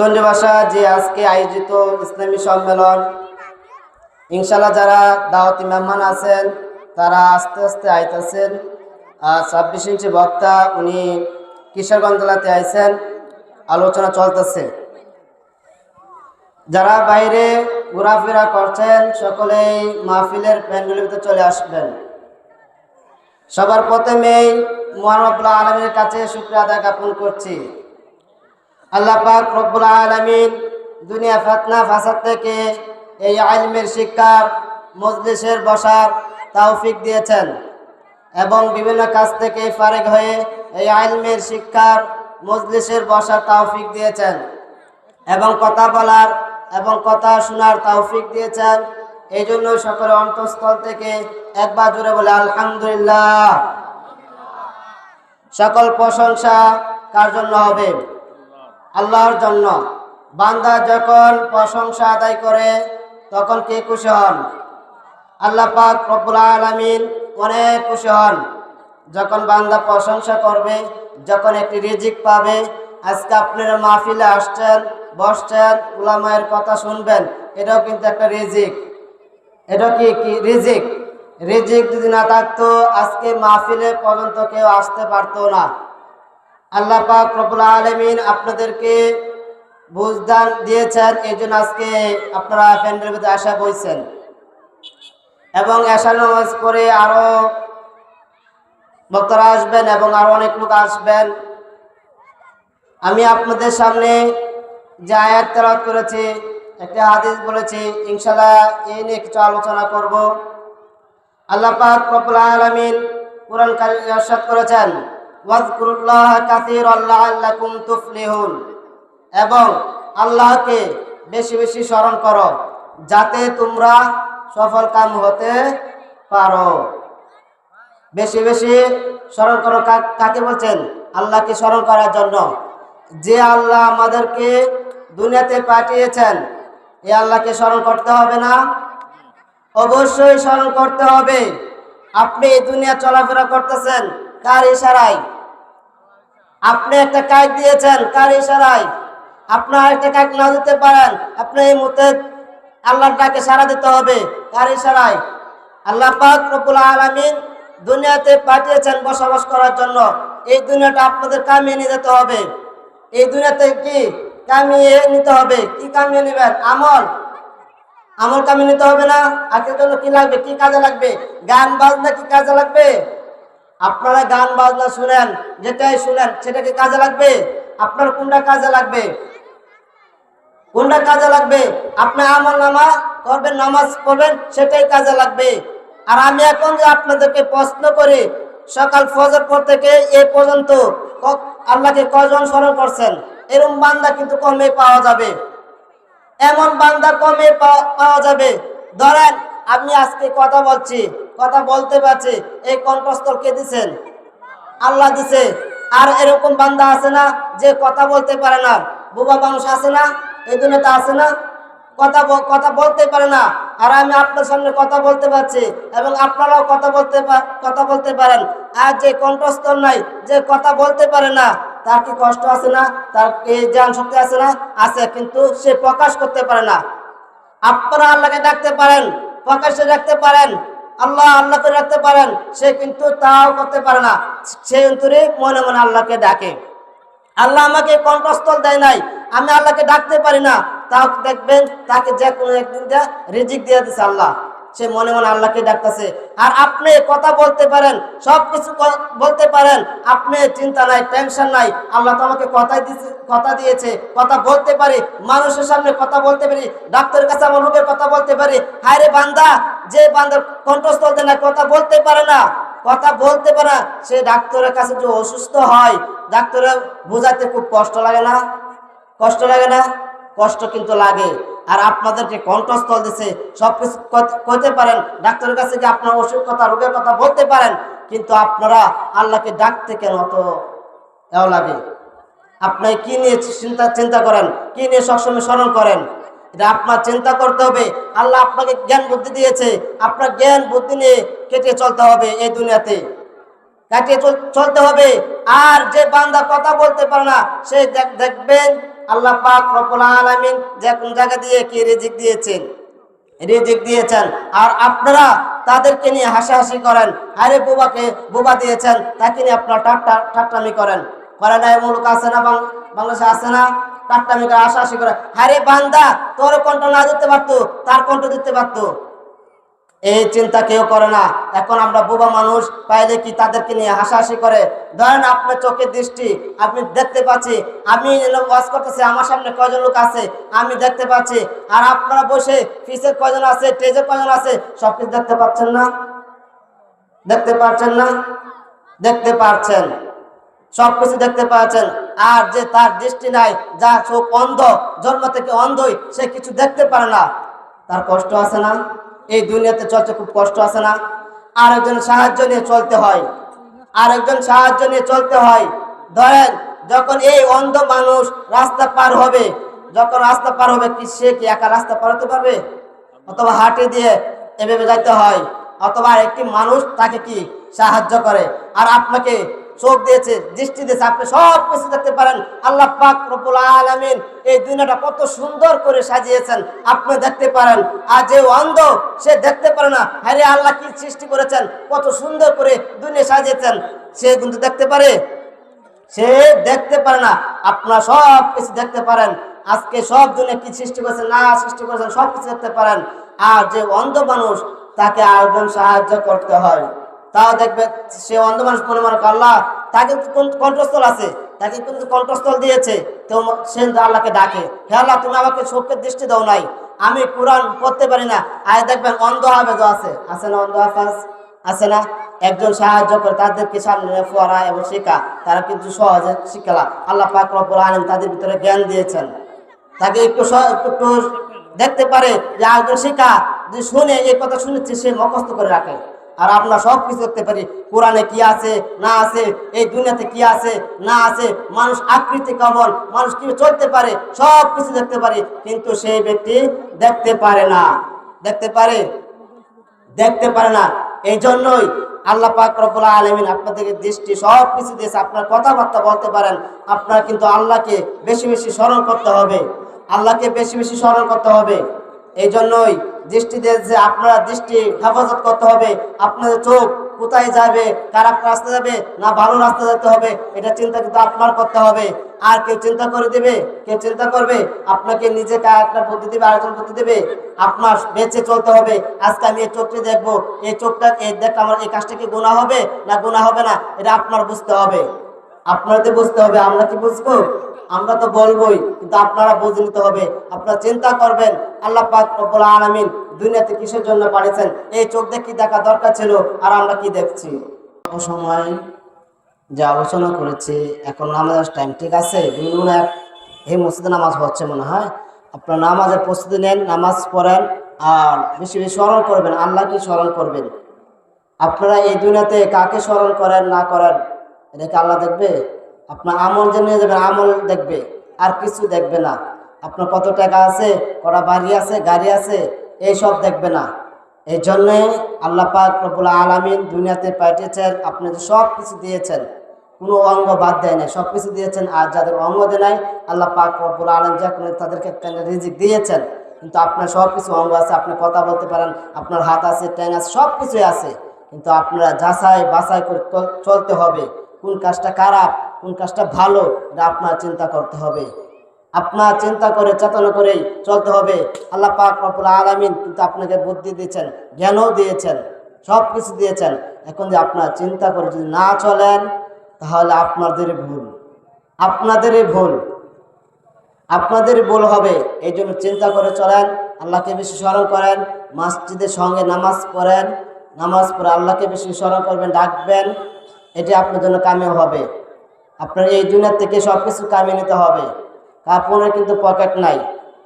চণ্ডীবাসা যে আজকে আয়োজিত ইসলামী সম্মেলন ইনশাল্লাহ যারা দাওয়াতি মেহমান আছেন, তারা আস্তে আস্তে আইতেছেন। আর ছাব্বিশ ইঞ্চি বক্তা উনি কিশোরগঞ্জ জেলাতে আইছেন। আলোচনা চলতেছে। যারা বাইরে ঘোরাফেরা করছেন, সকলেই মাহফিলের প্যান্ডেলের ভিতরে চলে আসবেন। সবার প্রথমেই মোহাম্মদুল্লাহ আলমের কাছে শুক্রিয়া আদায় জ্ঞাপন করছি। আল্লাহ পাক রব্বুল আলমিন দুনিয়া ফাতনা, ফাসাদ থেকে এই আলমের শিক্ষার, মজলিসের বসার তৌফিক দিয়েছেন এবং বিভিন্ন কাজ থেকে ফারেক হয়ে এই আলমের শিক্ষার, মজলিসের বসার তৌফিক দিয়েছেন এবং কথা বলার এবং কথা শোনার তৌফিক দিয়েছেন। এই জন্য সকলের অন্তঃস্থল থেকে একবার জুড়ে বলে, আলহামদুলিল্লাহ। সকল প্রশংসা কার জন্য হবে? আল্লাহর জন্য। বান্দা যখন প্রশংসা আদায় করে, তখন কে খুশি হন? আল্লাহ পাক রব্বুল আলামিন অনেক খুশি হন। যখন বান্দা প্রশংসা করবে, যখন একটি রিজিক পাবে, আজকে আপনারা মাহফিলে আসছেন, বসছেন, উলামায়ের কথা শুনবেন, এটাও কিন্তু একটা রিজিক। এটা কি কি রিজিক? রিজিক যদি না থাকতো, আজকে মাহফিলে পর্যন্ত কেউ আসতে পারতো না। আল্লাহ পাক রব্বুল আলমিন আপনাদেরকে বুঝদান দিয়েছেন এই জন্য আজকে আপনারা প্যান্ডেলের ভিতরে আসা বইছেন। এবং এশা নামাজ পরে আরও বক্তারা আসবেন এবং আরও অনেক লোক আসবেন। আমি আপনাদের সামনে যে আয়াত তেলাওয়াত করেছি, একটা হাদিস বলেছি ইনশাল্লাহ এই নিয়ে কিছু আলোচনা করব। আল্লাহ পাক রব্বুল আলামিন কোরআন কারিমে ইরশাদ করেছেন ওয়াজকুরুল্লাহ কাসীরান লাআল্লাকুম তুফলিহুন। এবং আল্লাহকে বেশি বেশি স্মরণ করো, যাতে তোমরা সফল কাম হতে পারো। বেশি বেশি স্মরণ করো কাকে বলছেন? আল্লাহকে স্মরণ করার জন্য। যে আল্লাহ আমাদেরকে দুনিয়াতে পাঠিয়েছেন, এ আল্লাহকে স্মরণ করতে হবে না? অবশ্যই স্মরণ করতে হবে। আপনি এই দুনিয়া চলাফেরা করতেছেন কার ইশারায়? আপনি একটা কাজ দিয়েছেন, কার ইশারায়? আপনার একটা কাজ না দিতে পারেন, আপনি এই মুহূর্তে আল্লাহর ডাকে সারা দিতে হবে, কার ইশারায়? আল্লাহ পাক রব্বুল আলামিন দুনিয়াতে পাঠিয়েছেন বসবাস করার জন্য। এই দুনিয়াটা আপনাদের কামিয়ে নিয়ে যেতে হবে। এই দুনিয়াতে কি কামিয়ে নিতে হবে? কি কামিয়ে নেবেন? আমল? আমল কামিয়ে নিতে হবে না? আজকের জন্য কি লাগবে? কি কাজে লাগবে? গান বাজনা কি কাজে লাগবে? আপনারা গান বাজনা শুনেন, যেটাই শুনেন সেটা কি কাজে লাগবে? আপনার কোনটা কাজে লাগবে? কোনটা কাজে লাগবে? আপনি আমল নামা করবেন, নামাজ পড়বেন, সেটাই কাজে লাগবে। আর আমি এখন যে আপনাদেরকে প্রশ্ন করি, সকাল ফজর পর থেকে এ পর্যন্ত আল্লাহকে কজন স্মরণ করছেন? এরকম বান্দা কিন্তু কমে পাওয়া যাবে। এমন বান্দা কমে পাওয়া যাবে। ধরেন, আমি আজকে কথা বলছি কথা বলতে পারছে। এই কণ্ঠস্থল কে দিছেন? আল্লাহ দিছে। আর এরকম বান্দা আছে না যে কথা বলতে পারে না। বোবা মানুষ আছে না? এই দুনিয়াতে আছে না? কথা কথা বলতে পারে না। আর আমি আপনার সামনে কথা বলতে পারছি এবং আপনারাও কথা বলতে কথা বলতে পারেন। আর যে কণ্ঠস্থল নাই, যে কথা বলতে পারে না, তার কি কষ্ট আছে না? তার কি জ্ঞান শক্তি আছে না? আছে, কিন্তু সে প্রকাশ করতে পারে না। আপনারা আল্লাহকে ডাকতে পারেন, প্রকাশ্যে ডাকতে পারেন। আল্লাহ আল্লাহ করে রাখতে পারেন, সে কিন্তু তাও করতে পারে না। সে অন্তরে মনে মনে আল্লাহকে ডাকে। আল্লাহ আমাকে কণ্ঠস্থল দেয় নাই, আমি আল্লাহকে ডাকতে পারি না। তাও দেখবেন তাকে যে কোনো একদিন রিজিক দিয়ে দিচ্ছে আল্লাহ। সে মনে মনে আল্লাহকে ডাকতেছে। আর আপনি কথা বলতে পারেন সব কিছু বলতে পারেন, আপনি চিন্তা নাই টেনশন নাই। আল্লাহ তো আমাকে দিয়েছে কথা দিয়েছে, কথা বলতে পারি, মানুষের সামনে কথা বলতে পারি, ডাক্তারের কাছে আমার রোগের কথা বলতে পারি। হায়রে বান্দা, যে বান্দার দেয় না, কথা বলতে পারে না, কথা বলতে পারে না, সে ডাক্তারের কাছে যে অসুস্থ হয়, ডাক্তারের বোঝাতে খুব কষ্ট লাগে না। কষ্ট লাগে না? কষ্ট কিন্তু লাগে। আর আপনাদেরকে কণ্ঠস্থল দিছে। সব কিছু কইতে পারেন, ডাক্তারের কাছে গিয়ে আপনার অসুখ কথা, রোগের কথা বলতে পারেন, কিন্তু আপনারা আল্লাহকে ডাকতে কেন অত এও লাগে? আপনি কি নিয়ে চিন্তা চিন্তা করেন? কি নিয়ে সবসময় স্মরণ করেন? এটা আপনার চিন্তা করতে হবে। আল্লাহ আপনাকে জ্ঞান বুদ্ধি দিয়েছে। আপনার জ্ঞান বুদ্ধি নিয়ে কেটে চলতে হবে এই দুনিয়াতে। কাটিয়ে চল- চলতে হবে। আর যে বান্দা কথা বলতে পারে না, সে দেখবেন আল্লাহ পাক রব্বুল আলামিন যে কোন জায়গা দিয়ে কি রিজিক দিয়েছেন? রিজিক দিয়েছেন। আর আপনারা তাদেরকে নিয়ে হাসাহাসি করেন। আরে বোবাকে বোবা দিয়েছেন, তাকে নিয়ে আপনারা ঠাট্টা, ঠাট্টামি করেন। করে না এমন লোক আছে না বাংলাদেশে আছে না? ঠাট্টামি করে হাসাহাসি করে। আরে বান্দা, তোর কণ্ঠ না দিতে পারতো, তার কণ্ঠ দিতে পারতো। এই চিন্তা কেউ করে না। এখন আমরা বোবা মানুষ পাইলে কি তাদেরকে নিয়ে হাসাহাসি করে। ধরেন আপনার চোখের দৃষ্টি, আপনি দেখতে পাচ্ছি, আমি ওয়াজ করতেছি, আমার সামনে কয়জন লোক আছে, আমি দেখতে পাচ্ছি। আর আপনারা বসে ফিসের কয়জন আছে টেজের কয়জন আছে সব কিছু দেখতে পাচ্ছেন না? দেখতে পাচ্ছেন না? দেখতে পাচ্ছেন। সব কিছু দেখতে পাচ্ছেন। আর যে তার দৃষ্টি নাই, যা চোখ অন্ধ, জন্ম থেকে অন্ধই, সে কিছু দেখতে পারে না। তার কষ্ট আছে না? এই দুনিয়াতে চলতে খুব কষ্ট আছে না? আরেকজন সাহায্য নিয়ে চলতে হয়। আরেকজন সাহায্য নিয়ে চলতে হয়। ধরেন, যখন এই অন্ধ মানুষ রাস্তা পার হবে, যখন রাস্তা পার হবে, কি সে কি একা রাস্তা পার হতে পারবে? অথবা হাঁটি দিয়ে এভাবে যাইতে হয়। অথবা একটি মানুষ তাকে কি সাহায্য করে? আর আপনাকে চোখ দিয়েছে, দৃষ্টি দিয়েছে, আপনি সব কিছু দেখতে পারেন। আল্লাহ পাক রব্বুল আলামিন এই দুনিয়াটা কত সুন্দর করে সাজিয়েছেন, আপনি দেখতে পারেন। আর যে অন্ধ, সে দেখতে পারে না। হ্যাঁ আল্লাহ, কি সৃষ্টি করেছেন, কত সুন্দর করে দুনিয়া সাজিয়েছেন। সে কিন্তু দেখতে পারে, সে দেখতে পারে না। আপনারা সব কিছু দেখতে পারেন। আজকে সব দুনিয়া কি সৃষ্টি করেছেন, না সৃষ্টি করেছেন, সব কিছু দেখতে পারেন। আর যে অন্ধ মানুষ, তাকে আরেকজন সাহায্য করতে হয়। তাও দেখবে সে অন্ধ মানুষ মনে মনে আল্লাহ, তাকে কণ্ঠস্থল আছে? তাকে কিন্তু কণ্ঠস্থল দিয়েছে। তো সে আল্লাহকে ডাকে। হে আল্লাহ, তুমি আমাকে চোখের দৃষ্টি দাও নাই। আমি কোরআন পড়তে পারি না। আয় দেখবেন অন্ধ হাফেজ আছে। আছে না অন্ধ হাফাজ আছে না? একজন সাহায্য করে তাদেরকে সামনে ফোয়ারা এবং শেখা। তারা কিন্তু সহজে শিখালা আল্লাহ পাক রব্বুল আলম তাদের ভিতরে জ্ঞান দিয়েছেন। তাকে একটু একটু দেখতে পারে যে একজন শিখা যে শুনে এই কথা শুনেছে, সে মুখস্থ করে রাখে। আর আমরা সব কিছু দেখতে পারি। কোরআনে কি আছে, না আছে, এই দুনিয়াতে কি আছে, না আছে, মানুষ আকৃতি কেমন, মানুষ কি চলতে পারে, সব কিছু দেখতে পারি। কিন্তু সেই ব্যক্তি দেখতে পারে না। দেখতে পারে? দেখতে পারে না। এই জন্যই আল্লাহ পাক রব্বুল আলমিন আপনাদেরকে দৃষ্টি সব কিছু দিয়েছে। আপনার কথাবার্তা বলতে পারেন, আপনার কিন্তু আল্লাহকে বেশি বেশি স্মরণ করতে হবে। আল্লাহকে বেশি বেশি স্মরণ করতে হবে। এই জন্যই দৃষ্টি দিয়েছে আপনারা দৃষ্টি হেফাজত করতে হবে। আপনাদের চোখ কোথায় যাবে, খারাপ রাস্তা যাবে না ভালো রাস্তা যেতে হবে, এটা চিন্তা কিন্তু আপনার করতে হবে। আর কেউ চিন্তা করে দেবে, কেউ চিন্তা করবে, আপনাকে নিজেকে একটা বুদ্ধি দেবে, আরেকজন বুদ্ধি দেবে। আপনার বেঁচে চলতে হবে। আজকে আমি এই চোখটি দেখব। এই চোখটা, এই দেখ আমার এই কাজটা কি গুণা হবে না গুণা হবে না, এটা আপনার বুঝতে হবে। আপনাদের বুঝতে হবে, আমরা কি বুঝব? আমরা তো বলবোই, কিন্তু আপনারা বুঝে নিতে হবে। আপনারা চিন্তা করবেন, আল্লাহ পাক রব্বুল আলামিন দুনিয়াতে কিসের জন্য পাঠিয়েছেন এই চোখ দিয়ে কি দেখা দরকার ছিল? আর আমরা কি দেখছি? সময় যে আলোচনা করেছি, এখন নামাজের টাইম ঠিক আছে? এই মসজিদে নামাজ হচ্ছে মনে হয়? আপনার নামাজের প্রস্তুতি নেন, নামাজ পড়েন, আর বেশি বেশি স্মরণ করবেন। আল্লাহকে স্মরণ করবেন? আপনারা এই দুনিয়াতে কাকে স্মরণ করেন, না করেন? এটাকে আল্লাহ দেখবে, আপনার আমল যে নিয়ে যাবেন আমল দেখবে, আর কিছু দেখবে না। আপনার কত টাকা আছে, কটা বাড়ি আছে, গাড়ি আছে এইসব দেখবে না। এই জন্যে আল্লাহ পাক রব্বুল আলামিন দুনিয়াতে পাঠিয়েছেন, আপনি যে সব কিছু দিয়েছেন, কোনো অঙ্গ বাদ দেয় নাই, সব কিছু দিয়েছেন, আর যাদের অঙ্গ দেয় নাই, আল্লাহ পাক রব্বুল আলম যা তাদেরকে একটা রিজিক দিয়েছেন, কিন্তু আপনার সব কিছু অঙ্গ আছে, আপনি কথা বলতে পারেন, আপনার হাত আছে, ট্যাং আছে, সব কিছুই আছে, কিন্তু আপনারা যাচাই বাছাই করে চলতে হবে। কোন কাজটা খারাপ, কোন কাজটা ভালো, এটা আপনার চিন্তা করতে হবে। আপনার চিন্তা করে, চেতনা করেই চলতে হবে। আল্লাহ পাক রব্বুল আলামিন কিন্তু আপনাকে বুদ্ধি দিয়েছেন, জ্ঞানও দিয়েছেন সব কিছু দিয়েছেন। এখন যে আপনার চিন্তা করে যদি না চলেন, তাহলে আপনাদেরই ভুল। আপনাদেরই ভুল। আপনাদের ভুল হবে এই জন্য চিন্তা করে চলেন, আল্লাহকে বেশি স্মরণ করেন, মসজিদের সঙ্গে নামাজ পড়েন, নামাজ পড়ে আল্লাহকে বেশি স্মরণ করবেন, ডাকবেন। এটি আপনার জন্য কামেও হবে। আপনার এই দুনিয়া থেকে সব কিছু কামিয়ে নিতে হবে। কাপড়ের কিন্তু পকেট নাই।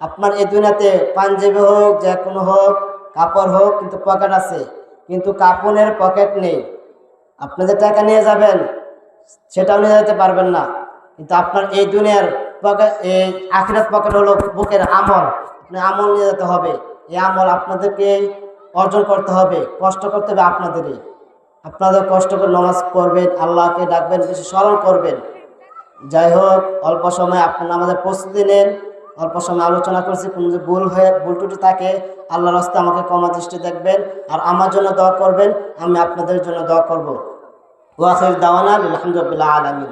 আপনার এই দুনিয়াতে পাঞ্জাবি হোক, যে কোনো হোক, কাপড় হোক, কিন্তু পকেট আছে। কিন্তু কাপড়ের পকেট নেই। আপনি যে টাকা নিয়ে যাবেন, সেটাও নিয়ে যেতে পারবেন না। কিন্তু আপনার এই দুনিয়ার পকেট, এই আখিরাত পকেট হলো বুকের আমল। আপনি আমল নিয়ে যেতে হবে। এই আমল আপনাদেরকে অর্জন করতে হবে, কষ্ট করতে হবে আপনাদেরই। আপনাদের কষ্ট করে নামাজ পড়বেন, আল্লাহকে ডাকবেন, বেশি স্মরণ করবেন। যাই হোক, অল্প সময় আপনার আমাদের প্রস্তুতি নেন, অল্প সময় আলোচনা করছি, কোনো যে ভুল হয়ে, ভুল টুটি থাকে আল্লাহ রাস্তা আমাকে কমা দৃষ্টি দেখবেন, আর আমার জন্য দোয়া করবেন, আমি আপনাদের জন্য দোয়া করব। ওয়াসের দাওয়ানা আলহামদুলিল্লাহ আলমিন।